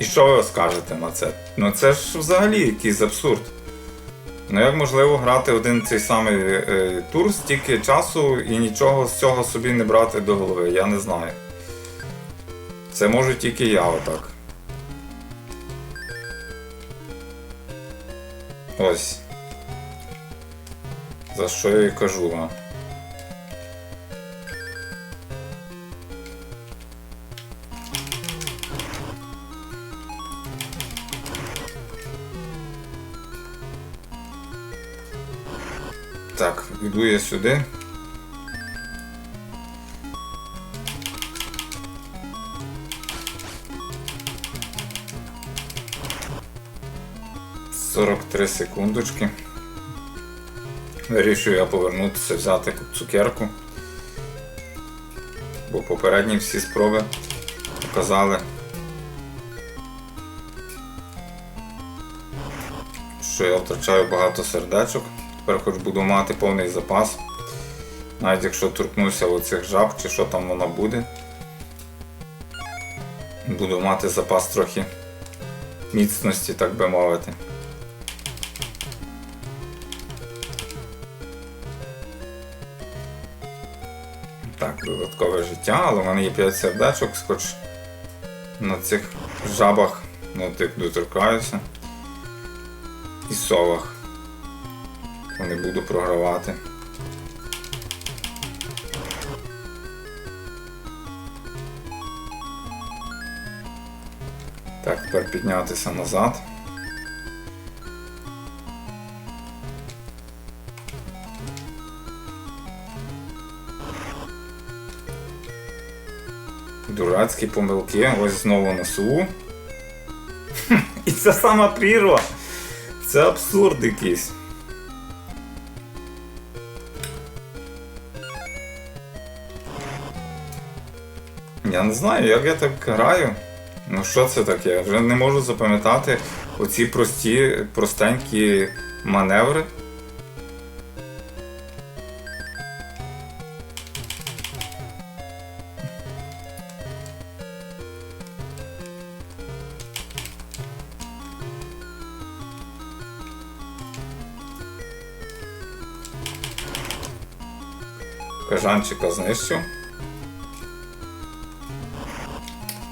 І що ви скажете на це? Ну це ж взагалі якийсь абсурд. Ну як можливо грати один цей самий е, тур стільки часу і нічого з цього собі не брати до голови, я не знаю. Це можу тільки я отак. Ось. За що я і кажу вам. Так, йду я сюди. Сорок три секундочки. Вирішую я повернутися, взяти цукерку. Бо попередні всі спроби показали, що я втрачаю багато сердечок. Тепер хоч буду мати повний запас. Навіть якщо торкнуся оцих жаб чи що там воно буде. Буду мати запас трохи міцності, так би мовити. Так, додаткове життя, але в мене є 5 сердечок, хоч на цих жабах ну, тих доторкаюся. І совах. Не буду програвати. Так, тепер піднятися назад. Дурацькі помилки, ось знову на суву. І це сама прірва. Це абсурд якийсь. Я не знаю, як я так граю. Ну що це таке? Вже не можу запам'ятати оці прості, простенькі маневри. Кажанчика знищив.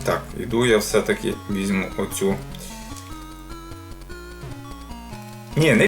Так, іду я все-таки візьму оцю. Ні, не